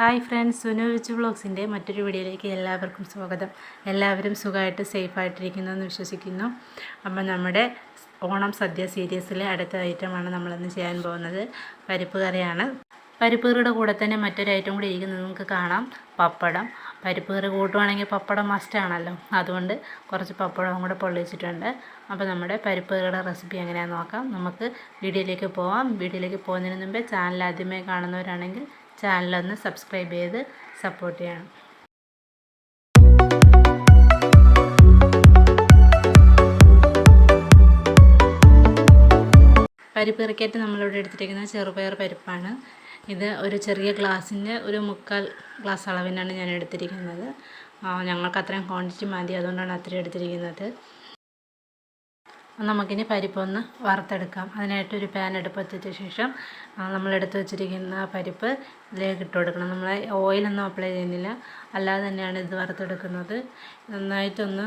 Hi friends Sunu which മറ്റൊരു വീഡിയോയിലേക്ക് എല്ലാവർക്കും സ്വാഗതം. എല്ലാവരും സുഖമായിട്ട് സേഫായിട്ടിരിക്കുന്നു എന്ന് വിശ്വസിക്കുന്നു. അപ്പം നമ്മുടെ ഓണം സദ്യ സീരീസിലെ അടുത്ത ഐറ്റമാണ് നമ്മളിന്ന് ചെയ്യാൻ പോകുന്നത്. പരിപ്പ് കറിയാണ്. പരിപ്പ് കറിയുടെ കൂടെ തന്നെ മറ്റൊരു ഐറ്റം കൂടി ഇരിക്കുന്നത് നമുക്ക് കാണാം. പപ്പടം. പരിപ്പ് കറി കൂട്ടുവാണെങ്കിൽ പപ്പടം മസ്റ്റാണല്ലോ അതുകൊണ്ട് കുറച്ച് പപ്പടവും കൂടെ പൊള്ളിച്ചിട്ടുണ്ട്. അപ്പോൾ നമ്മുടെ പരിപ്പ് കറിയുടെ റെസിപ്പി എങ്ങനെയാണെന്ന് നോക്കാം. നമുക്ക് വീഡിയോയിലേക്ക് പോവാം. വീഡിയോയിലേക്ക് പോകുന്നതിന് മുമ്പേ ചാനൽ ആദ്യമായി കാണുന്നവരാണെങ്കിൽ ചാനലൊന്ന് സബ്സ്ക്രൈബ് ചെയ്ത് സപ്പോർട്ട് ചെയ്യണം. പരിപ്പ് ഇറക്കിയിട്ട് നമ്മളിവിടെ എടുത്തിരിക്കുന്ന ചെറുപയർ പരിപ്പാണ്. ഇത് ഒരു ചെറിയ ഗ്ലാസ്സിന്റെ ഒരു മുക്കാൽ ഗ്ലാസ് അളവിനാണ് ഞാൻ എടുത്തിരിക്കുന്നത്. ഞങ്ങൾക്ക് അത്രയും ക്വാണ്ടിറ്റി മതി അതുകൊണ്ടാണ് അത്രയും എടുത്തിരിക്കുന്നത്. നമുക്കിനി പരിപ്പൊന്ന് വറുത്തെടുക്കാം. അതിനായിട്ട് ഒരു പാൻ അടുപ്പത്തിച്ച ശേഷം നമ്മൾ എടുത്തു വെച്ചിരിക്കുന്ന പരിപ്പ് ഇതിലേക്ക് ഇട്ട് കൊടുക്കണം. നമ്മൾ ഓയിലൊന്നും അപ്ലൈ ചെയ്യുന്നില്ല. അല്ലാതെ തന്നെയാണ് ഇത് വറുത്തെടുക്കുന്നത്. നന്നായിട്ടൊന്ന്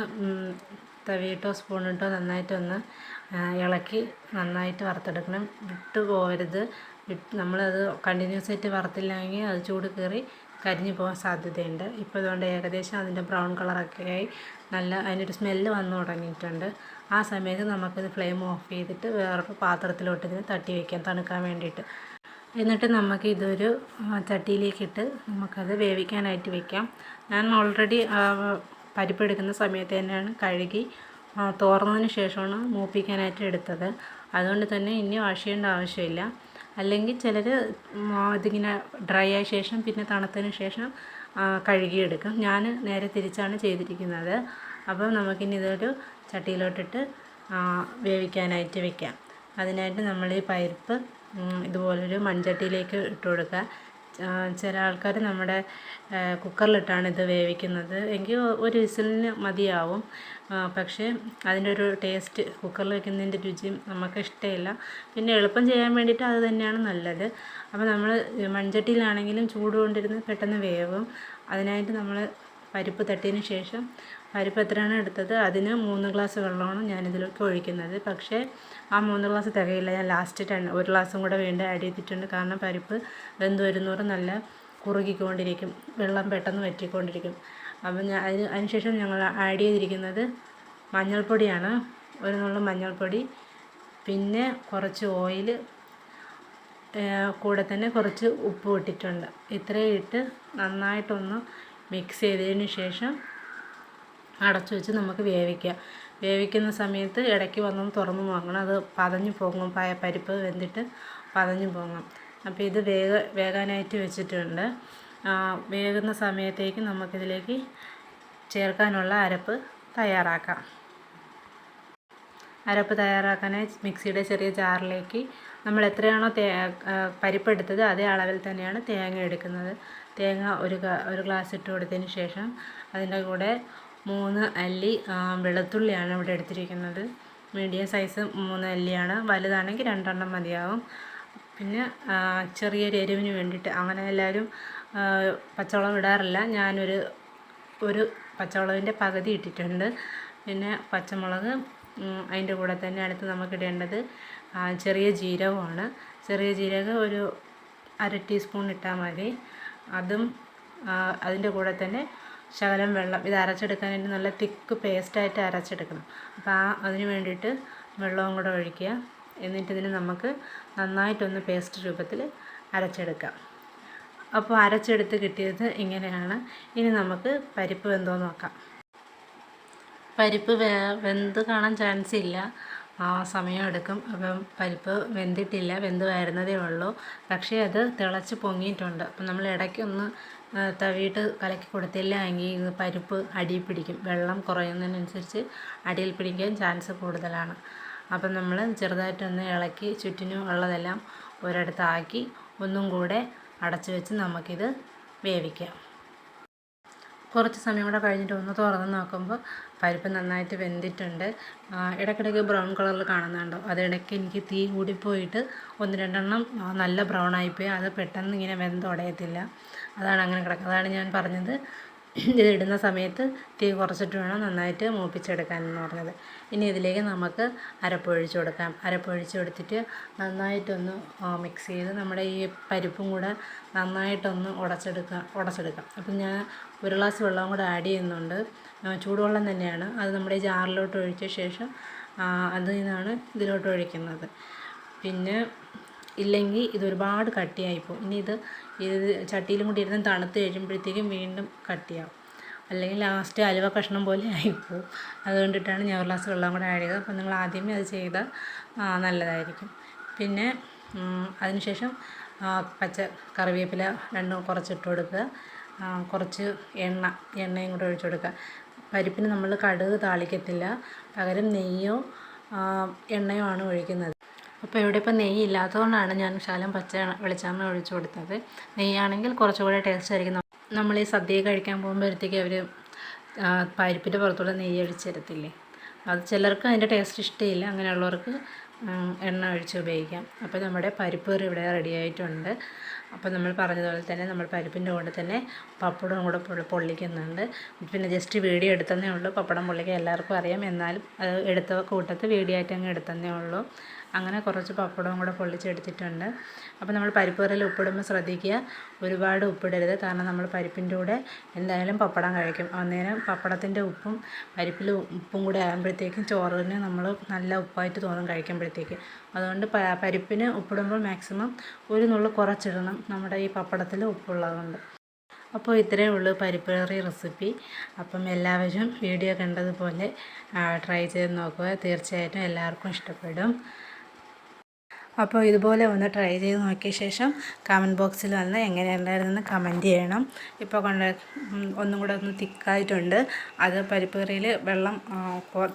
തവിയിട്ടോ സ്പൂണിട്ടോ നന്നായിട്ടൊന്ന് ഇളക്കി നന്നായിട്ട് വറുത്തെടുക്കണം. വിട്ട് പോകരുത് നമ്മളത് കണ്ടിന്യൂസ് ആയിട്ട് വറുത്തില്ലെങ്കിൽ അത് ചൂട് കയറി കരിഞ്ഞു പോകാൻ സാധ്യതയുണ്ട്. ഇപ്പോൾ ഇതുകൊണ്ട് ഏകദേശം അതിന്റെ ബ്രൗൺ കളറൊക്കെ ആയി. നല്ല അതിനൊരു സ്മെല്ല് വന്നു തുടങ്ങിയിട്ടുണ്ട്. ആ സമയത്ത് നമുക്കിത് ഫ്ലെയിം ഓഫ് ചെയ്തിട്ട് വേറൊരു പാത്രത്തിലോട്ട് ഇതിന് തട്ടി വയ്ക്കാം തണുക്കാൻ വേണ്ടിയിട്ട്. എന്നിട്ട് നമുക്ക് ഇതൊരു ചട്ടിയിലേക്കിട്ട് നമുക്കത് വേവിക്കാനായിട്ട് വയ്ക്കാം. ഞാൻ ഓൾറെഡി പരിപ്പ് എടുക്കുന്ന സമയത്ത് തന്നെയാണ് കഴുകി തോർന്നതിന് ശേഷമാണ് മൂപ്പിക്കാനായിട്ട് എടുത്തത്. അതുകൊണ്ട് തന്നെ ഇനി വാഷ് ചെയ്യേണ്ട ആവശ്യമില്ല. അല്ലെങ്കിൽ ചിലർ ഇതിങ്ങനെ ഡ്രൈ ആയ ശേഷം പിന്നെ തണുത്തതിന് ശേഷം കഴുകിയെടുക്കും. ഞാൻ നേരെ തിരിച്ചാണ് ചെയ്തിരിക്കുന്നത്. അപ്പോൾ നമുക്കിനി ഇതൊരു ചട്ടിയിലോട്ടിട്ട് വേവിക്കാനായിട്ട് വെക്കാം. അതിനായിട്ട് നമ്മൾ ഈ പരിപ്പ് ഇതുപോലൊരു മൺചട്ടിയിലേക്ക് ഇട്ട് കൊടുക്കുക. ചില ആൾക്കാർ നമ്മുടെ കുക്കറിലിട്ടാണ് ഇത് വേവിക്കുന്നത്. എങ്കിൽ ഒരു വിസിലിന് മതിയാവും. പക്ഷേ അതിന്റെ ഒരു ടേസ്റ്റ് കുക്കറിൽ വെക്കുന്നതിന്റെ രുചിയും നമുക്ക് ഇഷ്ടമില്ല. പിന്നെ എളുപ്പം ചെയ്യാൻ വേണ്ടിയിട്ട് അത് തന്നെയാണ് നല്ലത്. അപ്പോൾ നമ്മൾ മൺചട്ടിയിലാണെങ്കിലും ചൂട് കൊണ്ടിരുന്ന് പെട്ടെന്ന് വേവും. അതിനായിട്ട് നമ്മൾ പരിപ്പ് തട്ടിയതിന് ശേഷം പരിപ്പ് എത്രയാണ് എടുത്തത്? അതിന് മൂന്ന് ഗ്ലാസ് വെള്ളമാണ് ഞാനിതിലേക്ക് ഒഴിക്കുന്നത്. പക്ഷേ ആ മൂന്ന് ഗ്ലാസ് തികയില്ല. ഞാൻ ലാസ്റ്റ് രണ്ട് ഒരു ഗ്ലാസും കൂടെ വീണ്ടും ആഡ് ചെയ്തിട്ടുണ്ട്. കാരണം പരിപ്പ് വെന്ത് വരുന്നോറും നല്ല കുറുകിക്കൊണ്ടിരിക്കും. വെള്ളം പെട്ടെന്ന് വറ്റിക്കൊണ്ടിരിക്കും. അപ്പം ഞാൻ അതിന് അതിനുശേഷം ഞങ്ങൾ ആഡ് ചെയ്തിരിക്കുന്നത് മഞ്ഞൾപ്പൊടിയാണ്. ഒരു നുള്ളു മഞ്ഞൾപ്പൊടി. പിന്നെ കുറച്ച് ഓയിൽ കൂടെ തന്നെ കുറച്ച് ഉപ്പ് ഇട്ടിട്ടുണ്ട്. ഇത്രയും ഇട്ട് നന്നായിട്ടൊന്ന് മിക്സ് ചെയ്തതിന് ശേഷം അടച്ചു വെച്ച് നമുക്ക് വേവിക്കാം വേവിക്കുന്ന സമയത്ത് ഇടയ്ക്ക് വന്നൊന്ന് തുറന്ന് നോക്കണം. അത് പതഞ്ഞു പോകും പരിപ്പ് വെന്തിട്ട് പതഞ്ഞു പോകും അപ്പോൾ ഇത് വേഗ വേകാനായിട്ട് വെച്ചിട്ടുണ്ട്. വേകുന്ന സമയത്തേക്ക് നമുക്കിതിലേക്ക് ചേർക്കാനുള്ള അരപ്പ് തയ്യാറാക്കാം. അരപ്പ് തയ്യാറാക്കാനായി മിക്സിയുടെ ചെറിയ ജാറിലേക്ക് നമ്മൾ എത്രയാണോ തേ പരിപ്പെടുത്തത് അതേ അളവിൽ തന്നെയാണ് തേങ്ങ എടുക്കുന്നത്. തേങ്ങ ഒരു ഒരു ഗ്ലാസ് ഇട്ട് കൊടുത്തതിന് ശേഷം അതിന്റെ കൂടെ മൂന്ന് അല്ലി വെളുത്തുള്ളിയാണ് ഇവിടെ എടുത്തിരിക്കുന്നത്. മീഡിയം സൈസ് മൂന്ന് അല്ലിയാണ്. വലുതാണെങ്കിൽ രണ്ടെണ്ണം മതിയാവും. പിന്നെ ചെറിയൊരു എരിവിന് വേണ്ടിയിട്ട് അങ്ങനെ എല്ലാവരും പച്ചവളം ഇടാറില്ല. ഞാനൊരു ഒരു പച്ചവളവിന്റെ പകുതി ഇട്ടിട്ടുണ്ട്. പിന്നെ പച്ചമുളക് അതിന്റെ കൂടെ തന്നെ അടുത്ത് നമുക്കിടേണ്ടത് ചെറിയ ജീരകമാണ്. ചെറിയ ജീരകം ഒരു അര ടീസ്പൂൺ ഇട്ടാൽ മതി. അതും അതിന്റെ കൂടെ തന്നെ ശകലം വെള്ളം ഇത് അരച്ചെടുക്കാനായിട്ട് നല്ല തിക്ക് പേസ്റ്റായിട്ട് അരച്ചെടുക്കണം. അപ്പോൾ ആ അതിന് വേണ്ടിയിട്ട് വെള്ളവും കൂടെ ഒഴിക്കുക. എന്നിട്ട് ഇതിന് നമുക്ക് നന്നായിട്ടൊന്ന് പേസ്റ്റ് രൂപത്തിൽ അരച്ചെടുക്കാം. അപ്പോൾ അരച്ചെടുത്ത് കിട്ടിയത് ഇങ്ങനെയാണ്. ഇനി നമുക്ക് പരിപ്പ് വെന്തോ നോക്കാം. പരിപ്പ് വേ വെന്ത് കാണാൻ ചാൻസ് ഇല്ല. ആ സമയം എടുക്കും. അപ്പം പരിപ്പ് വെന്തിട്ടില്ല. വെന്ത് വരുന്നതേ ഉള്ളൂ. പക്ഷേ അത് തിളച്ച് പൊങ്ങിയിട്ടുണ്ട്. അപ്പം നമ്മൾ ഇടയ്ക്കൊന്ന് തവിയിട്ട് കലക്കി കൊടുത്തില്ല എങ്കിൽ പരിപ്പ് അടിയിൽ പിടിക്കും. വെള്ളം കുറയുന്നതിനനുസരിച്ച് അടിയിൽ പിടിക്കാൻ ചാൻസ് കൂടുതലാണ്. അപ്പം നമ്മൾ ചെറുതായിട്ടൊന്ന് ഇളക്കി ചുറ്റിനും ഉള്ളതെല്ലാം ഒരിടത്താക്കി. ഒന്നും കൂടെ അടച്ചു വെച്ച് നമുക്കിത് വേവിക്കാം. കുറച്ച് സമയം കൂടെ കഴിഞ്ഞിട്ട് ഒന്ന് തുറന്ന് നോക്കുമ്പോൾ പരിപ്പ് നന്നായിട്ട് വെന്തിട്ടുണ്ട്. ഇടയ്ക്കിടയ്ക്ക് ബ്രൗൺ കളറിൽ കാണുന്നുണ്ടോ. അതിടയ്ക്ക് എനിക്ക് തീ കൂടിപ്പോയിട്ട് ഒന്ന് രണ്ടെണ്ണം നല്ല ബ്രൗൺ ആയിപ്പോയി. അത് പെട്ടെന്ന് ഇങ്ങനെ വെന്തുടയത്തില്ല അതാണ് അങ്ങനെ കിടക്കുന്നത് അതാണ് ഞാൻ പറഞ്ഞത്. ഇതിടുന്ന സമയത്ത് തീ കുറച്ചിട്ട് വേണം നന്നായിട്ട് മൂപ്പിച്ചെടുക്കാൻ എന്ന് പറഞ്ഞത്. ഇനി ഇതിലേക്ക് നമുക്ക് അരപ്പൊഴിച്ച് കൊടുക്കാം. അരപ്പൊഴിച്ച് കൊടുത്തിട്ട് നന്നായിട്ടൊന്ന് മിക്സ് ചെയ്ത് നമ്മുടെ ഈ പരിപ്പും കൂടെ നന്നായിട്ടൊന്ന് ഉടച്ചെടുക്കാം ഉടച്ചെടുക്കാം. അപ്പം ഞാൻ ഒരു ഗ്ലാസ് വെള്ളവും കൂടെ ആഡ് ചെയ്യുന്നുണ്ട്. ചൂടുവെള്ളം തന്നെയാണ്. അത് നമ്മുടെ ജാറിലോട്ട് ഒഴിച്ച ശേഷം അതിൽ നിന്നാണ് ഇതിലോട്ട് ഒഴിക്കുന്നത്. പിന്നെ ഇല്ലെങ്കിൽ ഇതൊരുപാട് കട്ടിയായി കട്ടിയായിപ്പോവും. ഇനി ഇത് ഇത് ചട്ടിയിലും കൂടി ഇരുന്ന് തണുത്ത് കഴിയുമ്പോഴത്തേക്കും വീണ്ടും കട്ടിയാവും. അല്ലെങ്കിൽ ലാസ്റ്റ് അലുവ കഷ്ണം പോലെ ആയിപ്പോവും. അതുകൊണ്ടിട്ടാണ് ഞാൻ ഒരു ഗ്ലാസ് വെള്ളം കൂടെ ആഡ് ചെയ്തത്. അപ്പോൾ നിങ്ങൾ ആദ്യമേ അത് ചെയ്താൽ നല്ലതായിരിക്കും. പിന്നെ അതിനുശേഷം പച്ച കറിവേപ്പില രണ്ടും കുറച്ചിട്ട് കൊടുക്കുക. കുറച്ച് എണ്ണ എണ്ണയും കൂടെ ഒഴിച്ചു കൊടുക്കുക. പരിപ്പിന് നമ്മൾ കടുക് താളിക്കത്തില്ല. പകരം നെയ്യോ എണ്ണയോ ആണ് ഒഴിക്കുന്നത്. അപ്പോൾ ഇവിടെ ഇപ്പോൾ നെയ്യ് ഇല്ലാത്തതുകൊണ്ടാണ് ഞാൻ ശാലം പച്ച വെളിച്ചെണ്ണ ഒഴിച്ചു കൊടുത്തത്. നെയ്യാണെങ്കിൽ കുറച്ചുകൂടെ ടേസ്റ്റ് ആയിരിക്കും. നമ്മൾ ഈ സദ്യ കഴിക്കാൻ പോകുമ്പോഴത്തേക്ക് അവർ പരിപ്പിന്റെ പുറത്തൂടെ നെയ്യ് ഒഴിച്ച് തരത്തില്ലേ അത് ചിലർക്ക് അതിന്റെ ടേസ്റ്റ് ഇഷ്ടമില്ല അങ്ങനെയുള്ളവർക്ക് എണ്ണ ഒഴിച്ച് ഉപയോഗിക്കാം. അപ്പോൾ നമ്മുടെ പരിപ്പ് കറി ഇവിടെ റെഡി ആയിട്ടുണ്ട്. അപ്പോൾ നമ്മൾ പറഞ്ഞതുപോലെ തന്നെ നമ്മൾ പരിപ്പിന്റെ കൂടെ തന്നെ പപ്പടവും കൂടെ പൊള്ളിക്കുന്നുണ്ട്. പിന്നെ ജസ്റ്റ് വീഡിയോ എടുത്തതേ ഉള്ളൂ. പപ്പടം പൊള്ളിക്കാൻ എല്ലാവർക്കും അറിയാം. എന്നാലും അത് എടുത്ത കൂട്ടത്ത് വീഡിയോ ആയിട്ട് അങ്ങ് എടുത്തതേ ഉള്ളൂ. അങ്ങനെ കുറച്ച് പപ്പടവും കൂടെ പൊള്ളിച്ചെടുത്തിട്ടുണ്ട്. അപ്പോൾ നമ്മൾ പരിപ്പ് കറിയിൽ ഉപ്പിടുമ്പോൾ ശ്രദ്ധിക്കുക. ഒരുപാട് ഉപ്പിടരുത്. കാരണം നമ്മൾ പരിപ്പിന്റെ കൂടെ എന്തായാലും പപ്പടം കഴിക്കും. അന്നേരം പപ്പടത്തിന്റെ ഉപ്പും പരിപ്പിൽ ഉപ്പും കൂടെ ആകുമ്പോഴത്തേക്കും ചോറിന് നമ്മൾ നല്ല ഉപ്പായിട്ട് തോന്നും കഴിക്കുമ്പോഴത്തേക്ക്. അതുകൊണ്ട് പരിപ്പിന് ഉപ്പിടുമ്പോൾ മാക്സിമം ഒരു നുള്ളു കുറച്ചിടണം നമ്മുടെ ഈ പപ്പടത്തിൽ ഉപ്പുള്ളതുകൊണ്ട്. അപ്പോൾ ഇത്രയേ ഉള്ളൂ പരിപ്പ് കറി റെസിപ്പി. അപ്പം എല്ലാവരും വീഡിയോ കണ്ടതുപോലെ ട്രൈ ചെയ്ത് നോക്കുക. തീർച്ചയായിട്ടും എല്ലാവർക്കും ഇഷ്ടപ്പെടും. അപ്പോൾ ഇതുപോലെ ഒന്ന് ട്രൈ ചെയ്ത് നോക്കിയ ശേഷം കമന്റ് ബോക്സിൽ വന്ന് എങ്ങനെയുണ്ടായിരുന്നെന്ന് കമന്റ് ചെയ്യണം. ഇപ്പോൾ കൊണ്ട് ഒന്നും കൂടെ ഒന്ന് തിക്കായിട്ടുണ്ട്. അത് പരിപ്പ് കറിയിൽ വെള്ളം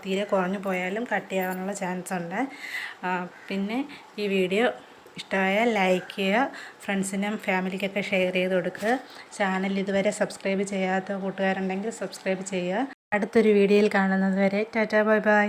തീരെ കുറഞ്ഞു പോയാലും കട്ടിയാകാനുള്ള ചാൻസ് ഉണ്ട്. പിന്നെ ഈ വീഡിയോ ഇഷ്ടമായാൽ ലൈക്ക് ചെയ്യുക ഫ്രണ്ട്സിനും ഫാമിലിക്കൊക്കെ ഷെയർ ചെയ്ത് കൊടുക്കുക. ചാനൽ ഇതുവരെ സബ്സ്ക്രൈബ് ചെയ്യാത്ത കൂട്ടുകാരുണ്ടെങ്കിൽ സബ്സ്ക്രൈബ് ചെയ്യുക. അടുത്തൊരു വീഡിയോയിൽ കാണുന്നത് വരെ ടാറ്റാ ബൈ ബൈ